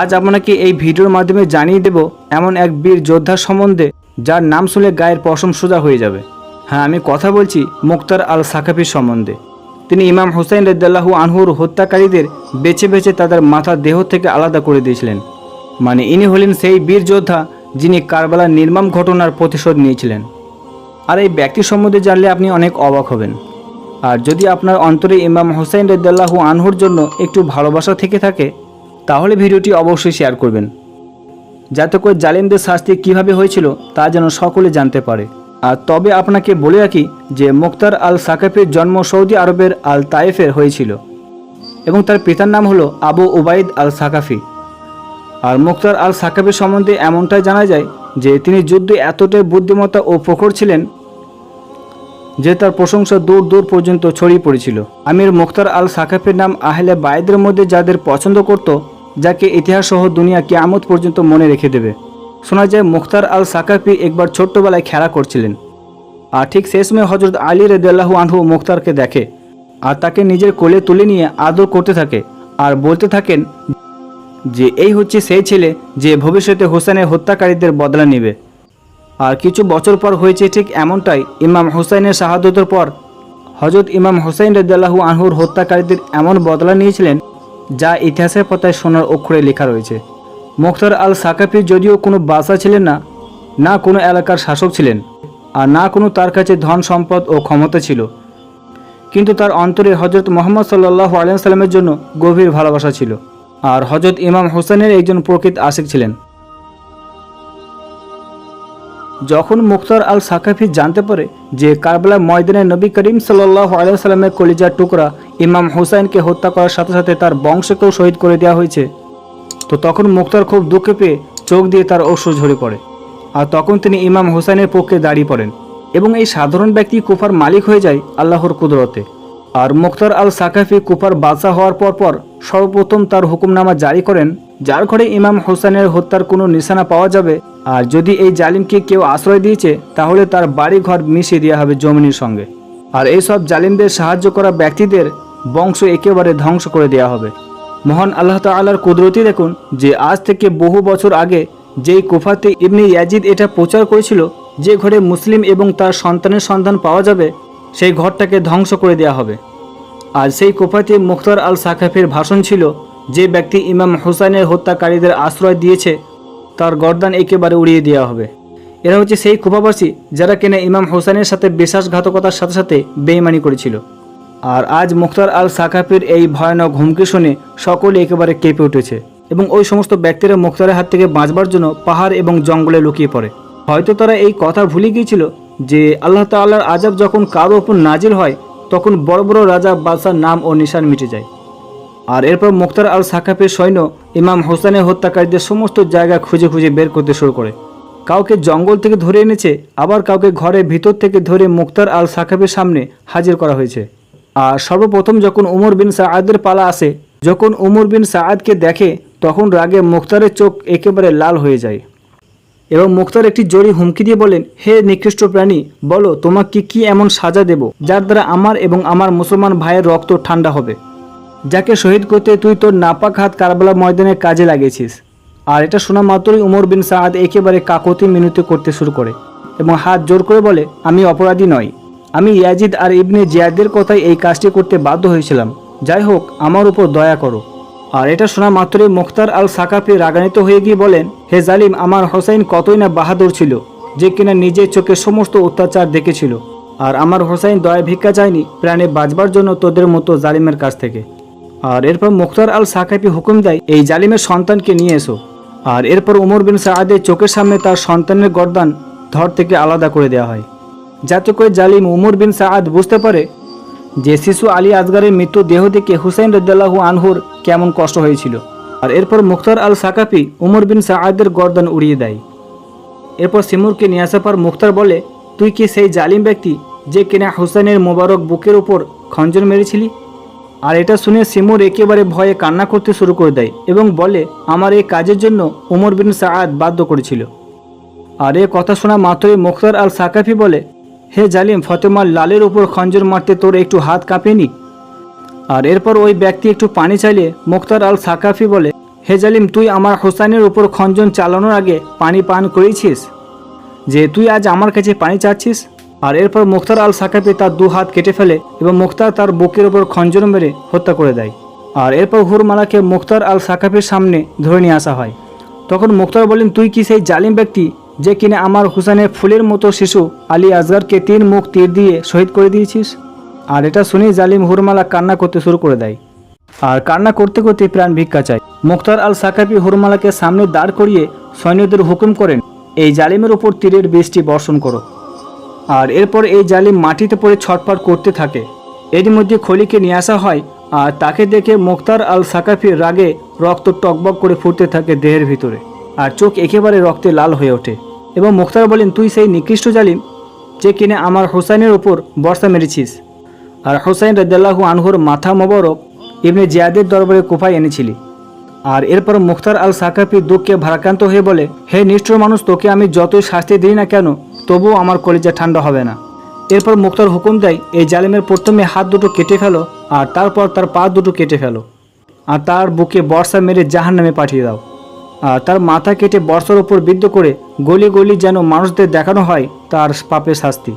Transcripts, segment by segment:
আজ আপনাকে এই ভিডিওর মাধ্যমে জানিয়ে দেব এমন এক বীর যোদ্ধার সম্বন্ধে, যার নাম শুনে গায়ের পশম সোজা হয়ে যাবে। হ্যাঁ আমি কথা বলছি মুক্তার আল সাকাফির সম্বন্ধে। তিনি ইমাম হুসাইন রদ্দাল্লাহু আনহুর হত্যাকারীদের বেছে বেছে তাদের মাথা দেহ থেকে আলাদা করে দিয়েছিলেন। মানে ইনি হলেন সেই বীর যোদ্ধা যিনি কারবালার নির্মম ঘটনার প্রতিশোধ নিয়েছিলেন। আর এই ব্যক্তি সম্বন্ধে জানলে আপনি অনেক অবাক হবেন। আর যদি আপনার অন্তরে ইমাম হোসাইন রদ্দাল্লাহু আনহুর জন্য একটু ভালোবাসা থেকে থাকে তাহলে ভিডিওটি অবশ্যই শেয়ার করবেন। যাতে করে জালিমদের শাস্তি কীভাবে হয়েছিল, তা যেন সকলে জানতে পারে। আর তবে আপনাকে বলে রাখি যে, মুক্তার আল সাকাফের জন্ম সৌদি আরবের আল তায়েফের হয়েছিল এবং তার পিতার নাম হলো আবু ওবায়দ আল সাকাফি আর মুক্তার আল সাকাফের সম্বন্ধে এমনটাই জানা যায় যে, তিনি যুদ্ধে এতটাই বুদ্ধিমত্তা ও প্রখর ছিলেন যে, তার প্রশংসা দূর দূর পর্যন্ত ছড়িয়ে পড়েছিল। আমির মুখতার আল সাকাফের নাম আহলে বায়েদের মধ্যে যাদের পছন্দ করত যাকে ইতিহাস সহ দুনিয়া কিয়ামত পর্যন্ত মনে রেখে দেবে। শোনা যায়, মুখতার আল সাকাফি একবার ছোট্টবেলায় খেলা করছিলেন। আর ঠিক সেই সময় হজরত আলী রেদাল্লাহু আনহু মুখতারকে দেখে আর তাকে নিজের কোলে তুলে নিয়ে আদর করতে থাকে আর বলতে থাকেন যে, এই হচ্ছে সেই ছেলে যে ভবিষ্যতে হোসেনের হত্যাকারীদের বদলা নেবে। আর কিছু বছর পর হয়েছে ঠিক এমনটাই ইমাম হুসাইনের শাহাদতের পর হজরত ইমাম হুসাইন রদাল্লাহু আনহুর হত্যাকারীদের এমন বদলা নিয়েছিলেন যা ইতিহাসের পাতায় সোনার অক্ষরে লেখা রয়েছে। মুখতার আল সাকাফি যদিও কোনো বাসা ছিলেন না না কোনো এলাকার শাসক ছিলেন, আর না কোনো তার কাছে ধন সম্পদ ও ক্ষমতা ছিল। কিন্তু তার অন্তরে হজরত মোহাম্মদ সাল্লাহ আলিয়াল্লামের জন্য গভীর ভালোবাসা ছিল, আর হজরত ইমাম হোসেনের একজন প্রকৃত আশিক ছিলেন। যখন মুখতার আল সাকাফি জানতে পারে যে কারবালা ময়দানে নবী করিম সাল্লাহ আলাইসাল্লামের কলিজার টুকরা ইমাম হুসাইনকে হত্যা করার সাথে সাথে তার বংশকেও শহীদ করে দেওয়া হয়েছে। তো তখন মুক্তার খুব দুঃখে পেয়ে চোখ দিয়ে তার অশ্রু ঝরে পড়ে। আর তখন তিনি ইমাম হুসাইনের পক্ষে দাঁড়িয়ে পড়েন এবং এই সাধারণ ব্যক্তি কুফার মালিক হয়ে যায় আল্লাহর কুদরতে। আর মুক্তার আল সাকাফি কুফার বাদশাহ হওয়ার পর পর সর্বপ্রথম তার হুকুমনামা জারি করেন, যার ঘরে ইমাম হোসেনের হত্যার কোনো নিশানা পাওয়া যাবে। আর যদি এই জালিমকে কেউ আশ্রয় দিয়েছে, তাহলে তার বাড়ি ঘর মিশিয়ে দেওয়া হবে জমিনের সঙ্গে। আর এই সব জালিমদের সাহায্য করা ব্যক্তিদের বংশ একেবারে ধ্বংস করে দেওয়া হবে। মহান আল্লাহ তাল্লাহর কুদরতি দেখুন যে আজ থেকে বহু বছর আগে যেই কুফাতে ইবনে ইয়াজিদ এটা প্রচার করেছিল, যে ঘরে মুসলিম এবং তার সন্তানের সন্ধান পাওয়া যাবে, সেই ঘরটাকে ধ্বংস করে দেওয়া হবে। আর সেই কুফাতে মুখতার আল সাকাফের ভাষণ ছিল, যে ব্যক্তি ইমাম হুসাইনের হত্যাকারীদের আশ্রয় দিয়েছে, তার গর্দান একেবারে উড়িয়ে দেওয়া হবে। এরা হচ্ছে সেই কুফাবাসী যারা কিনা ইমাম হোসেনের সাথে বিশ্বাসঘাতকতার সাথে সাথে বেইমানি করেছিল। আর আজ মুখতার আল সাকাফির এই ভয়ানক হুমকি শুনে সকলে একেবারে কেঁপে উঠেছে এবং ওই সমস্ত ব্যক্তিরা মুখতারের হাত থেকে বাঁচবার জন্য পাহাড় এবং জঙ্গলে লুকিয়ে পড়ে। হয়তো তারা এই কথা ভুলে গিয়েছিল যে আল্লাহ তাল্লাহর আজাব যখন কারও ওপর নাজিল হয়, তখন বড় বড় রাজা বাদশার নাম ও নিশান মিটে যায়। আর এরপর মুখতার আল সাকাফের সৈন্য ইমাম হোসেনের হত্যাকারীদের সমস্ত জায়গা খুঁজে খুঁজে বের করতে শুরু করে। কাউকে জঙ্গল থেকে ধরে এনেছে, আবার কাউকে ঘরের ভিতর থেকে ধরে মুক্তার আল সাকাফের সামনে হাজির করা হয়েছে। আর সর্বপ্রথম যখন উমর বিন সাআদের পালা আসে, যখন উমর বিন সাআদকে দেখে, তখন রাগে মুখতারের চোখ একেবারে লাল হয়ে যায়। এবং মুখতার একটি জড়ি হুমকি দিয়ে বলেন, হে নিকৃষ্ট প্রাণী, বলো তোমাকে কি এমন সাজা দেব, যার দ্বারা আমার এবং আমার মুসলমান ভাইয়ের রক্ত ঠান্ডা হবে? যাকে শহীদ করতে তুই তোর নাপাক হাত কারবালা ময়দানে কাজে লাগিয়েছিস। আর এটা শোনা মাত্রই উমর বিন সাদ একেবারে কাকতি মিনতি করতে শুরু করে এবং হাত জোর করে বলে, আমি অপরাধী নই। আমি ইয়াজিদ আর ইবনে জিয়াদের কথাই এই কাজটি করতে বাধ্য হয়েছিলাম। যাই হোক, আমার উপর দয়া করো। আর এটা শোনা মাত্রই মুখতার আল সাকাফি রাগান্বিত হয়ে গিয়ে বলেন, হে জালিম, আমার হোসাইন কতই না বাহাদুর ছিল, যে কিনা নিজের চোখে সমস্ত অত্যাচার দেখেছিল। আর আমার হোসাইন দয়া ভিক্ষা চায়নি, প্রাণে বাঁচবার জন্য তোদের মতো জালিমের কাছ থেকে। আর এরপর মুখতার আল সাকাফি হুকুম দেয়, এই জালিমের সন্তানকে নিয়ে এসো। আর এরপর উমর বিন সাহাদের চোখের সামনে তার সন্তানের গর্দান ধর থেকে আলাদা করে দেওয়া হয়। যাতে করে জালিম উমর বিন সাআদ বুঝতে পারে যে শিশু আলী আজগারের মৃত্যু দেহ দেখে হুসাইন রদ্দাল্লাহু আনহুর কেমন কষ্ট হয়েছিল। আর এরপর মুখতার আল সাকাফি উমর বিন সাআদের গর্দান উড়িয়ে দেয়। এরপর সিমুরকে নিয়ে আসার পর মুখতার বলে, তুই কি সেই জালিম ব্যক্তি যে কিনা হুসাইনের মোবারক বুকের উপর খঞ্জন মেরেছিলি? আর এটা শুনে সিমুর একেবারে ভয়ে কান্না করতে শুরু করে দেয় এবং বলে, আমার এই কাজের জন্য উমর বিন সাআদ বাধ্য করেছিল। আর এ কথা শোনা মাত্রই মুখতার আল সাকাফি বলে হে জালিম ফতেমার লালের উপর খঞ্জর মারতে তোর একটু হাত কাঁপেনি? আর এরপর ওই ব্যক্তি একটু পানি চাইলে মুখতার আল সাকাফি বলে, হে জালিম, তুই আমার হোসাইনের উপর খঞ্জন চালানোর আগে পানি পান করেছিস? যে তুই আজ আমার কাছে পানি চাচ্ছিস? আর এরপর মুখতার আল সাকাফি তার দু হাত কেটে ফেলে এবং মুখতার তার বুকের ওপর খঞ্জন মেরে হত্যা করে দেয়। আর এরপর হুরমালাকে মুখতার আল সাকাফির সামনে ধরে নিয়ে আসা হয়। তখন মুখতার বলেন, তুই কি সেই জালিম ব্যক্তি যে কিনা আমার হুসাইনের ফুলের মতো শিশু আলী আজগারকে তিন মুখ তীর দিয়ে শহীদ করে দিয়েছিস? আর এটা শুনেই জালিম হুরমালা কান্না করতে শুরু করে দেয়। আর কান্না করতে করতে প্রাণ ভিক্ষা চায়। মুখতার আল সাকাফি হুরমালাকে সামনে দাঁড় করিয়ে সৈন্যদের হুকুম করেন, এই জালিমের উপর তীরের বৃষ্টি বর্ষণ করো। আর এরপর এই জালিম মাটিতে পড়ে ছটফট করতে থাকে। এর মধ্যে খলিকে নিয়ে আসা হয়, আর তাকে দেখে মুখতার আল সাকাফির রাগে রক্ত টকবক করে ফুটতে থাকে দেহের ভিতরে। আর চোখ একেবারে রক্তে লাল হয়ে ওঠে। এবং মুখতার বলেন, তুই সেই নিকৃষ্ট জালিম যে কিনে আমার হোসাইনের ওপর বর্ষা মেরেছিস। আর হোসাইন রদাল্লাহু আনহুর মাথা মোবারক ইবনে জিয়াদের দরবারে কোফায় এনেছিলি। আর এরপর মুখতার আল সাকাফি দুঃখে ভারাক্রান্ত হয়ে বলে, হে নিষ্ঠুর মানুষ, তোকে আমি যতই শাস্তি দিই না কেন, তবুও আমার কলিজা ঠান্ডা হবে না। এরপর মুখতার হুকুম দেয়, এই জালিমের প্রথমে হাত দুটো কেটে ফেলো, আর তারপর তার পা দুটো কেটে ফেলো, আর তার বুকে বর্ষা মেরে জাহান নামে পাঠিয়ে দাও। তার মাথা কেটে বর্ষার উপর বিদ্ধ করে গলি গলি যেন মানুষদের দেখানো হয় তার পাপের শাস্তি।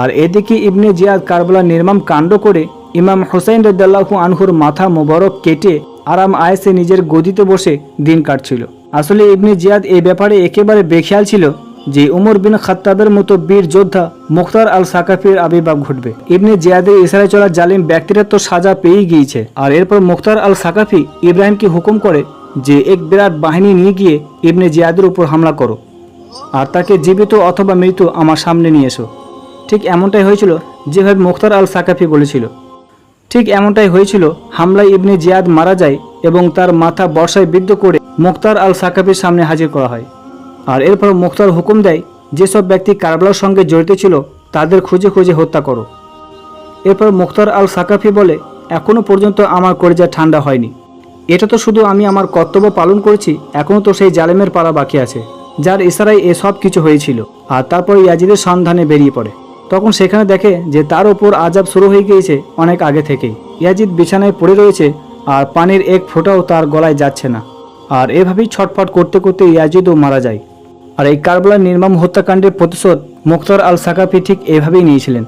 আর এদিকে ইবনে জিয়াদ কারবালা নির্মাম কাণ্ড করে ইমাম হোসাইন রদাল্লাহু আনহুর মাথা মোবারক কেটে আরাম আয়েসে নিজের গদিতে বসে দিন কাটছিল। আসলে ইবনে জিয়াদ এই ব্যাপারে একেবারে বেখেয়াল ছিল যে উমর বিন খাত্তাবের মতো বীর যোদ্ধা মুখতার আল সাকাফির আবির্ভাব ঘটবে। ইবনে জিয়াদের ইসরায়ে চলা জালিম ব্যক্তিরা তো সাজা পেয়েই গিয়েছে। আর এরপর মুখতার আল সাকাফি ইব্রাহিমকে হুকুম করে যে এক বিরাট বাহিনী নিয়ে গিয়ে ইবনে জিয়াদের উপর হামলা করো আর তাকে জীবিত অথবা মৃত আমার সামনে নিয়ে এসো। ঠিক এমনটাই হয়েছিল যেভাবে মুখতার আল সাকাফি বলেছিল। ঠিক এমনটাই হয়েছিল হামলায় ইবনে জিয়াদ মারা যায় এবং তার মাথা বর্ষায় বিদ্ধ করে মুখতার আল সাকাফির সামনে হাজির করা হয়। আর এরপর মুখতার হুকুম দেয়, যেসব ব্যক্তি কারবালার সঙ্গে জড়িত ছিল তাদের খুঁজে খুঁজে হত্যা করো। এরপর মুখতার আল সাকাফি বলে এখনও পর্যন্ত আমার কলিজা ঠান্ডা হয়নি। এটা তো শুধু আমি আমার কর্তব্য পালন করেছি এখনও তো সেই জালেমের পাড়া বাকি আছে, যার ইশারায় এসব কিছু হয়েছিল। আর তারপর ইয়াজিদের সন্ধানে বেরিয়ে পড়ে। তখন সেখানে দেখে যে তার ওপর আজাব শুরু হয়ে গিয়েছে অনেক আগে থেকেই। ইয়াজিদ বিছানায় পড়ে রয়েছে আর পানির এক ফোঁটাও তার গলায় যাচ্ছে না। আর এভাবেই ছটফট করতে করতে ইয়াজিদও মারা যায়। আর এই কারবালার নির্মম হত্যাকাণ্ডের প্রতিশোধ মুখতার আল সাকাফি ঠিক এভাবেই নিয়েছিলেন।